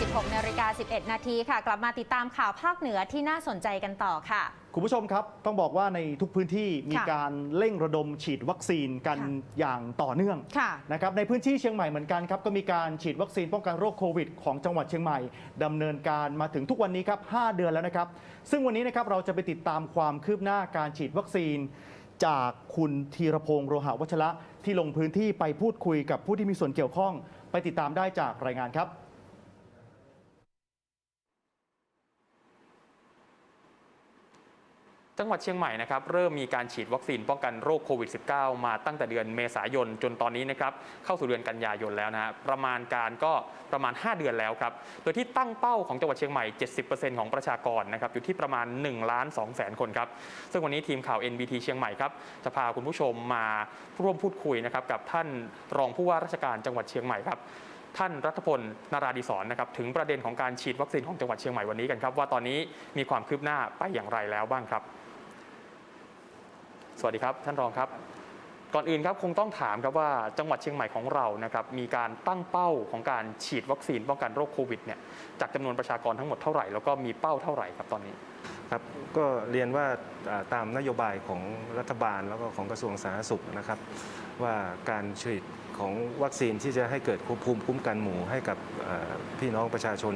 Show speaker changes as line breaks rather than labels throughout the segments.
16นาฬิกา11 นาทีค่ะ กลับมาติดตามข่าวภาคเหนือที่น่าสนใจกันต่อค่ะ
คุณผู้ชมครับ ต้องบอกว่าในทุกพื้นที่มี
ค่ะ
การเร่งระดมฉีดวัคซีนกัน
ค่ะ
อย่างต่อเนื่อง
ค่ะ
นะครับในพื้นที่เชียงใหม่เหมือนกันครับก็มีการฉีดวัคซีนป้องกันโรคโควิด ของจังหวัดเชียงใหม่ดำเนินการมาถึงทุกวันนี้ครับ 5 เดือนแล้วนะครับ ซึ่งวันนี้นะครับเราจะไปติดตามความคืบหน้าการฉีดวัคซีน จากคุณธีรพงศ์โรหะวัชระที่ลงพื้นที่ไปพูดคุยกับผู้ที่มีส่วนเกี่ยวข้อง ไปติดตามได้จากรายงานครับ
จังหวัดเชียงใหม่นะครับเริ่มมีการฉีดวัคซีนป้องกันโรคโควิด -19 มาตั้งแต่เดือนเมษายนจนตอนนี้นะครับเข้าสู่เดือนกันยายนแล้วนะฮะประมาณการก็ประมาณ 5 เดือนแล้วครับโดยที่ตั้งเป้าของจังหวัดเชียงใหม่ 70%ของประชากรนะครับอยู่ที่ประมาณ1ล้าน2แสนคนครับซึ่งวันนี้ทีมข่าว NBT เชียงใหม่ครับจะพาคุณผู้ชมมาร่วมพูดคุยนะครับกับท่านรองผู้ว่าราชการจังหวัดเชียงใหม่ครับท่านรัฐพลนาราดิศรนะครับถึงประเด็นของการฉีดวัคซีนของจังหวัดเชียงใหม่วันนี้กันครับว่าตอนนี้มีความคืบหน้าไปอย่างไรแล้วบ้างครับ สวัสดีครับ ท่านรองครับ ก่อนอื่นครับคงต้องถามครับว่าจังหวัดเชียงใหม่ของเรานะครับมีการตั้งเป้าของการฉีดวัคซีนป้องกันโรคโควิดเนี่ยจากจำนวนประชากรทั้งหมดเท่าไหร่แล้วก็มีเป้าเท่าไหร่ครับตอนนี้
ครับก็เรียนว่าอ่าตามนโยบายของรัฐบาลแล้วก็ของกระทรวงสาธารณสุขนะครับ ว่าการฉีด ของวัคซีนที่จะให้เกิดภูมิคุ้มกันหมู่ให้กับอ่าพี่น้องประชาชน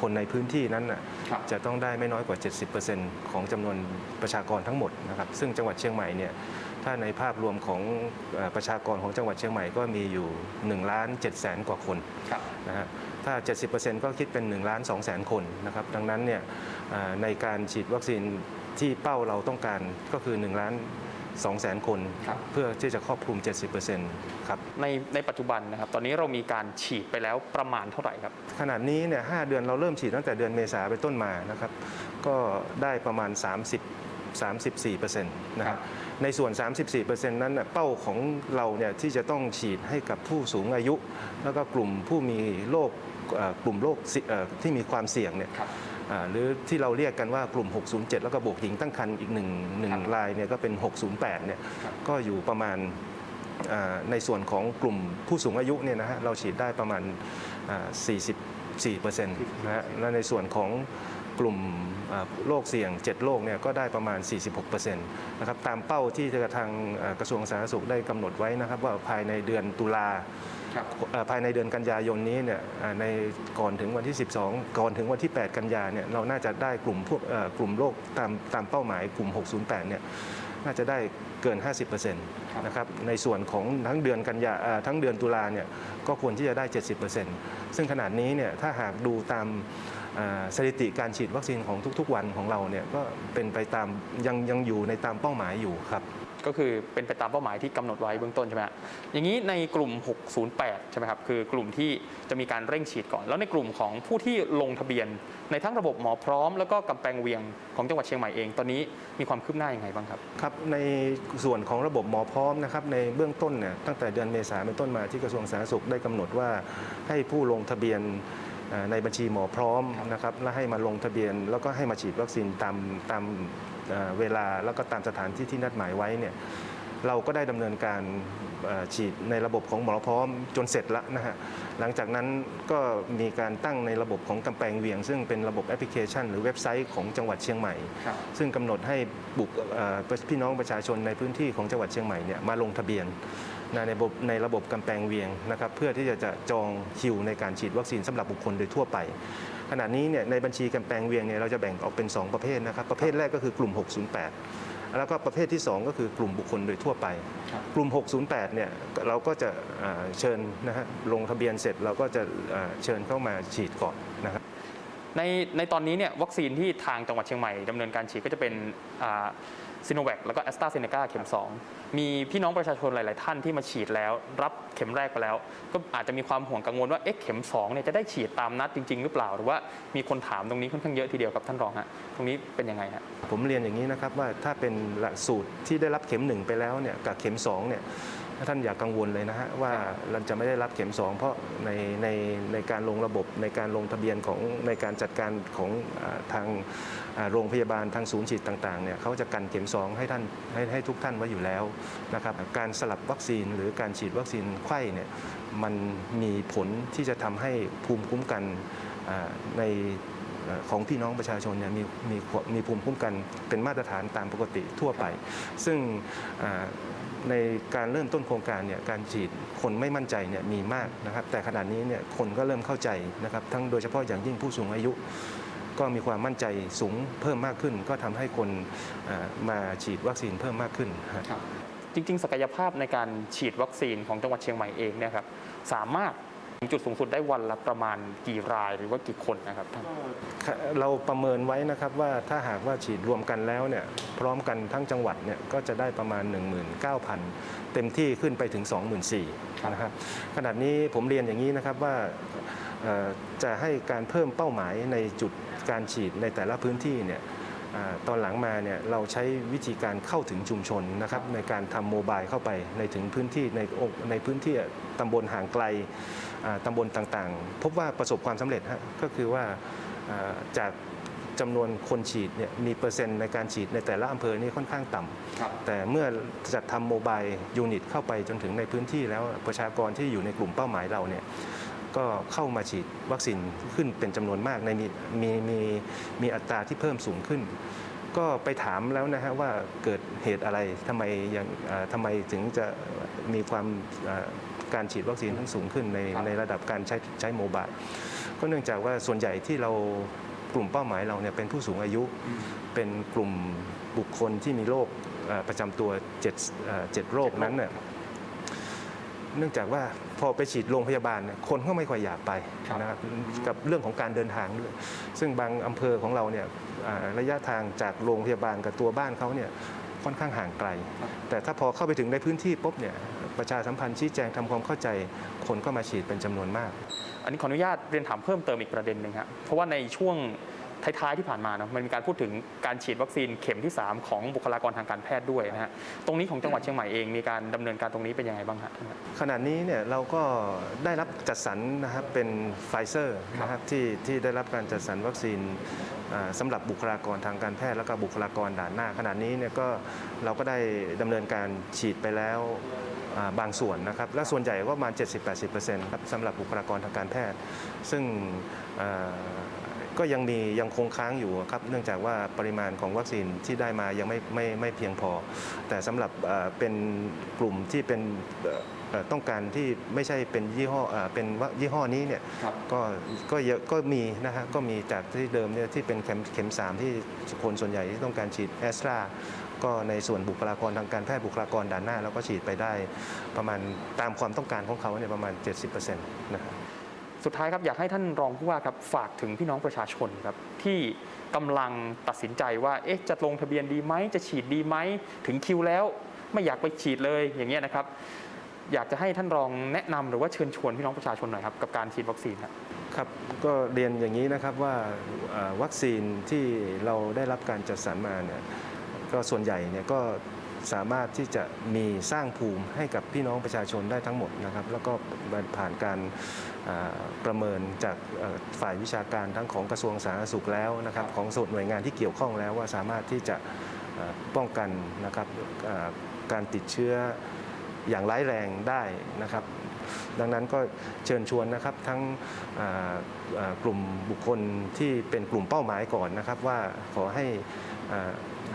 คนในพื้นที่นั้นน่ะ
ครับ
จะต้องได้ไม่น้อยกว่า 70%ของจำนวนประชากรทั้งหมดนะครับซึ่งจังหวัดเชียงใหม่เนี่ยถ้าในภาพรวมของเอ่อประชากรของจังหวัดเชียงใหม่ก็มีอยู่1ล้าน7แสนกว่าคน
ครับ
นะฮะถ้า 70%ก็คิดเป็น1ล้าน2แสนคนนะครับดังนั้นเนี่ยอ่าในการฉีดวัคซีนที่เป้าเราต้องการก็คือ1ล้าน 2แสนคน
ครับ
เพื่อที่จะครอบคลุม 70%ครับ
ในในปัจจุบันนะครับ ตอนนี้เรามีการฉีดไปแล้วประมาณเท่าไหร่ครับ
ขนาดนี้เนี่ยหเดือนเราเริ่มฉีดตั้งแต่เดือนเมษาไปนต้นมานะครับ ก็ได้ประมาณ 30 34%นะ
ครั
ฮะ
บ
ในส่วน 34%นั้นน่ะเป้าของเราเนี่ยที่จะต้องฉีดให้กับผู้สูงอายุ แล้วก็กลุ่มผู้มีโรคเอ่อกลุ่มโรคเสี่ยเอ่อที่มีความเสี่ยงเนี่ย
ครับ
อ่า หรือที่เราเรียกกันว่ากลุ่ม 607 แล้วก็บวกหญิงตั้งครรภ์อีกหนึ่งหนึ่ง
ครับ
รายเนี่ยก็เป็น 608 เนี่ย
ครับ
ก็อยู่ประมาณอ่าในส่วนของกลุ่มผู้สูงอายุเนี่ยนะฮะเราฉีดได้ประมาณอ่า44%นะฮะและในส่วนของกลุ่มอ่าโรคเสี่ยง 7 โรคเนี่ยก็ได้ประมาณ 46%นะครับตามเป้าที่ทางอ่ากระทรวงสาธารณสุขได้กำหนดไว้นะครับว่าภายในเดือนตุลา
ครับ
เอ่อภายในเดือนกันยายนนี้เนี่ยอ่าในก่อนถึงวันที่ 12 ก่อนถึงวันที่ 8 กันยาเนี่ยเราน่าจะได้กลุ่มพวกเอ่อกลุ่มโรคตามตามเป้าหมายกลุ่ม 608 เนี่ยน่าจะได้เกิน 50%นะครับในส่วนของทั้งเดือนกันยาเอ่อทั้งเดือนตุลาเนี่ยก็ควรที่จะได้ 70%ซึ่งขนาดนี้เนี่ยถ้าหากดูตามอ่าสถิติการฉีดวัคซีนของทุกๆวันของเราเนี่ยก็เป็นไปตามยังยังอยู่ในตามเป้าหมายอยู่ครับ
ก็คือเป็นไปตามเป้าหมายที่กำหนดไว้เบื้องต้นใช่ไหมฮะอย่างนี้ในกลุ่ม 608 ใช่ไหมครับ คือกลุ่มที่จะมีการเร่งฉีดก่อน แล้วในกลุ่มของผู้ที่ลงทะเบียน ในทั้งระบบหมอพร้อม แล้วก็กำแพงเวียงของจังหวัดเชียงใหม่เอง ตอนนี้มีความคืบหน้าอยังไงบ้างครับ
ครับ ในส่วนของระบบหมอพร้อมนะครับ ในเบื้องต้นเนี่ย ตั้งแต่เดือนเมษาเป็นต้นมาที่กระทรวงสาธารณสุขได้กำหนดว่าให้ผู้ลงทะเบียนในบัญชีหมอพร้อมนะครับและให้มาลงทะเบียน แล้วก็ให้มาฉีดวัคซีนตามตาม เอ่อเวลาแล้วก็ตามสถานที่ที่นัดหมายไว้เนี่ยเราก็ได้ดำเนินการเอ่อฉีดในระบบของหมอพร้อมจนเสร็จแล้วนะฮะหลังจากนั้นก็มีการตั้งในระบบของกำแพงเวียง ซึ่งเป็นระบบแอปพลิเคชัน หรือเว็บไซต์ของจังหวัดเชียงใหม่
ครับ
ซึ่งกำหนดให้บุคเอ่อพี่น้องประชาชนในพื้นที่ของจังหวัดเชียงใหม่เนี่ยมาลงทะเบียนนะ ในระบบในระบบกำแพงเวียงนะครับเพื่อที่จะจะจองคิวในการฉีดวัคซีนสำหรับบุคคลโดยทั่วไป ขณะนี้เนี่ยในบัญชีกำแพงเวียงเนี่ยเราจะแบ่งออกเป็น 2 ประเภทนะครับ ประเภทแรกก็คือกลุ่ม 608 แล้วก็ประเภทที่ 2 ก็คือกลุ่มบุคคลโดยทั่วไป
ครับ
กลุ่ม 608 เนี่ยเราก็จะอ่าเชิญนะฮะลงทะเบียนเสร็จเราก็จะอ่าเชิญเข้ามาฉีดก่อนนะครับ
ในในตอนนี้เนี่ยวัคซีนที่ทางจังหวัดเชียงใหม่ดำเนินการฉีดก็จะเป็น ซีโนแวคแล้วก็แอสตราเซเนกาเข็ม 2 มีพี่น้องประชาชนหลาย ๆ ท่านที่มาฉีดแล้ว รับเข็มแรกไปแล้ว ก็อาจจะมีความห่วงกังวลว่าเอ๊ะเข็ม2เนี่ยจะได้ฉีดตามนัดจริง ๆ หรือเปล่า หรือว่ามีคนถามตรงนี้ค่อนข้างเยอะทีเดียวกับท่านรองฮะตรงนี้เป็นยังไงฮะ
ผมเรียนอย่างนี้นะครับว่าถ้าเป็นหลักสูตรที่ได้รับเข็มหนึ่งไปแล้วเนี่ยกับเข็ม2เนี่ย ท่านอย่ากกังวลเลยนะฮะว่าเราจะไม่ได้รับเข็ม 2 เพราะในในในการลงระบบในการลงทะเบียนของในการจัดการของอาทางอ่าโรงพยาบาลทางศูนย์ฉีดต่างๆเนี่ยเขาจะกันเข็ม 2 ให้ท่านให้ให้ทุกท่านไว้อยู่แล้วนะครับการสลับวัคซีนหรือการฉีดวัคซีนไข้เนี่ยมันมีผลที่จะทำให้ภูมิคุ้มกันอ่าในเอ่อของพี่น้องประชาชนเนี่ยมีมีมีภูมิคุ้มกันเป็นมาตรฐานตามปกติทั่วไป ซึ่งอ่า ในการเริ่มต้นโครงการเนี่ยการฉีดคนไม่มั่นใจเนี่ยมีมากนะครับ แต่ขณะนี้เนี่ยคนก็เริ่มเข้าใจนะครับ ทั้งโดยเฉพาะอย่างยิ่งผู้สูงอายุ ก็มีความมั่นใจสูงเพิ่มมากขึ้น ก็ทำให้คนมาฉีดวัคซีนเพิ่มมากขึ้นครับ
จริง ๆ ศักยภาพในการฉีดวัคซีนของจังหวัดเชียงใหม่เองเนี่ยครับสามารถ งจุดสูงสุดได้วันละประมาณกี่รายหรือว่ากี่คนนะครับท่าน
เราประเมินไว้นะครับว่าถ้าหากว่าฉีดรวมกันแล้วเนี่ยพร้อมกันทั้งจังหวัดเนี่ยก็จะได้ประมาณ 19,000 เต็มที่ขึ้นไปถึง 24,000นะครับขณะนี้ผมเรียนอย่างนี้นะครับว่าจะให้การเพิ่มเป้าหมายในจุดการฉีดในแต่ละพื้นที่เนี่ยอตอนหลังมาเนี่ยเราใช้วิธีการเข้าถึงชุมชนนะครับในการทำโมบายเข้าไปในถึงพื้นที่ในในพื้นที่ตำบลห่างไกล ตำบลต่างๆ พบว่าประสบความสำเร็จฮะก็คือว่าอ่าจากจำนวนคนฉีดเนี่ยมีเปอร์เซ็นต์ในการฉีดในแต่ละอำเภอนี่ค่อนข้างต่ำแต่เมื่อจัดทำโมบายยูนิตเข้าไปจนถึงในพื้นที่แล้วประชากรที่อยู่ในกลุ่มเป้าหมายเราเนี่ยก็เข้ามาฉีดวัคซีนขึ้นเป็นจำนวนมากในมีมีมีมีอัตราที่เพิ่มสูงขึ้น ก็ไปถามแล้วนะฮะว่าเกิดเหตุอะไรทำไมยังอ่าทำไมถึงจะมีความอ่า การฉีดวัคซีนทั้งสูงขึ้นในในระดับการใช้ใช้โมบายก็เนื่องจากว่าส่วนใหญ่ที่เรากลุ่มเป้าหมายเราเนี่ยเป็นผู้สูงอายุเป็นกลุ่มบุคคลที่มีโรคเอ่อประจำตัว7เอ่อเจ็ดโรคนั้นเนี่ยเนื่องจากว่าพอไปฉีดโรงพยาบาลเนี่ยคนก็ไม่ค่อยอยากไปนะครับกับเรื่องของการเดินทางด้วยซึ่งบางอำเภอของเราเนี่ยอ่าระยะทางจากโรงพยาบาลกับตัวบ้านเขาเนี่ยค่อนข้างห่างไกล แต่ถ้าพอเข้าไปถึงในพื้นที่ปุ๊บเนี่ย ประชาสัมพันธ์ชี้แจงทำความเข้าใจ คนก็มาฉีดเป็นจำนวนมาก
อันนี้ขออนุญาตเรียนถามเพิ่มเติมอีกประเด็นหนึ่งครับเพราะว่าในช่วงท้ายๆที่ผ่านมาเนอะมันมีการพูดถึงการฉีดวัคซีนเข็มที่ 3 ของบุคลากรทางการแพทย์ด้วยนะฮะตรงนี้ของจังหวัดเชียงใหม่เองมีการดำเนินการตรงนี้เป็นยังไงบ้างฮะท่านครับ
ขณะนี้เนี่ยเราก็ได้รับจัดสรรนะครับเป็นไฟเซอร์นะครับที่ที่ได้รับการจัดสรรวัคซีนอ่าสำหรับบุคลากรทางการแพทย์แล้วก็บุคลากรด่านหน้า ขณะนี้เนี่ยก็เราก็ได้ดำเนินการฉีดไปแล้วอ่า บางส่วนนะครับ และส่วนใหญ่ก็ประมาณ 70-80%ครับสำหรับบุคลากรทางการแพทย์ ซึ่งก็ยังมียังคงค้างอยู่ครับเนื่องจากว่าปริมาณของวัคซีนที่ได้มายังไม่ไม่ไม่เพียงพอ แต่สำหรับเป็นกลุ่มที่เป็น ต้องการที่ไม่ใช่เป็นยี่ห้อเอ่อเป็นว่ายี่ห้อนี้เนี่ย
ครับ
ก็ก็เยอะก็มีนะฮะก็มีจากที่เดิมเนี่ยที่เป็นเข็มเข็มสามที่คนส่วนใหญ่ที่ต้องการฉีดแอสตราก็ในส่วนบุคลากรทางการแพทย์บุคลากรด่านหน้า แล้วก็ฉีดไปได้ประมาณตามความต้องการของเขาเนี่ยประมาณ 70%นะครับ
สุดท้ายครับอยากให้ท่านรองผู้ว่าครับฝากถึงพี่น้องประชาชนครับที่กำลังตัดสินใจว่าเอ๊ะจะลงทะเบียนดีไหมจะฉีดดีไหมถึงคิวแล้ว ไม่อยากไปฉีดเลยอย่างเงี้ยนะครับ อยากจะให้ท่านรองแนะนำหรือว่าเชิญชวนพี่น้องประชาชนหน่อยครับกับการฉีดวัคซีนครับ
ครับก็เรียนอย่างนี้นะครับว่าวัคซีนที่เราได้รับการจัดสรรมาเนี่ยก็ส่วนใหญ่เนี่ยก็สามารถที่จะมีสร้างภูมิให้กับพี่น้องประชาชนได้ทั้งหมดนะครับ แล้วก็ผ่านการประเมินจากฝ่ายวิชาการทั้งของกระทรวงสาธารณสุขแล้วนะครับ ของส่วนหน่วยงานที่เกี่ยวข้องแล้วว่าสามารถที่จะป้องกันนะครับการติดเชื้อ อย่างร้ายแรงได้นะครับ ดังนั้นก็เชิญชวนนะครับทั้งกลุ่มบุคคลที่เป็นกลุ่มเป้าหมายก่อนนะครับ ว่าขอให้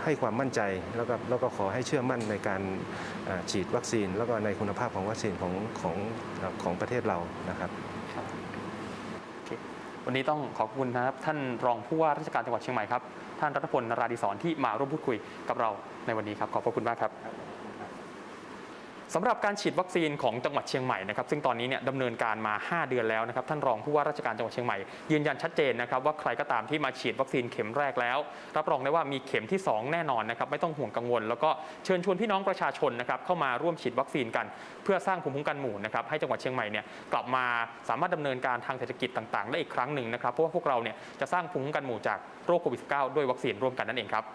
ให้ความมั่นใจแล้วก็แล้วก็ขอให้เชื่อมั่นในการฉีดวัคซีน แล้วก็ในคุณภาพของวัคซีนของของของประเทศเรานะครับ
วันนี้ต้องขอบคุณนะครับ ท่านรองผู้ว่าราชการจังหวัดเชียงใหม่ครับ ท่านรัฐพลนราดิศรที่มาร่วมพูดคุยกับเราในวันนี้ครับ ขอบพระคุณมากครับ สำหรับการฉีดวัคซีนของจังหวัดเชียงใหม่นะครับซึ่งตอนนี้เนี่ยดำเนินการมา 5 เดือนแล้วนะครับท่านรองผู้ว่าราชการจังหวัดเชียงใหม่ยืนยันชัดเจนนะครับว่าใครก็ตามที่มาฉีดวัคซีนเข็มแรกแล้ว รับรองได้ว่ามีเข็มที่ 2 แน่นอนนะครับไม่ต้องห่วงกังวล แล้วก็เชิญชวนพี่น้องประชาชนนะครับเข้ามาร่วมฉีดวัคซีนกัน เพื่อสร้างภูมิคุ้มกันหมู่นะครับให้จังหวัดเชียงใหม่เนี่ยกลับมาสามารถดำเนินการทางเศรษฐกิจต่าง ๆ ได้อีกครั้งหนึ่งนะครับเพราะว่าพวกเราเนี่ยจะสร้างภูมิคุ้มกันหมู่จากโรคโควิด -19 ด้วยวัคซีนร่วมกันนั่นเองครับ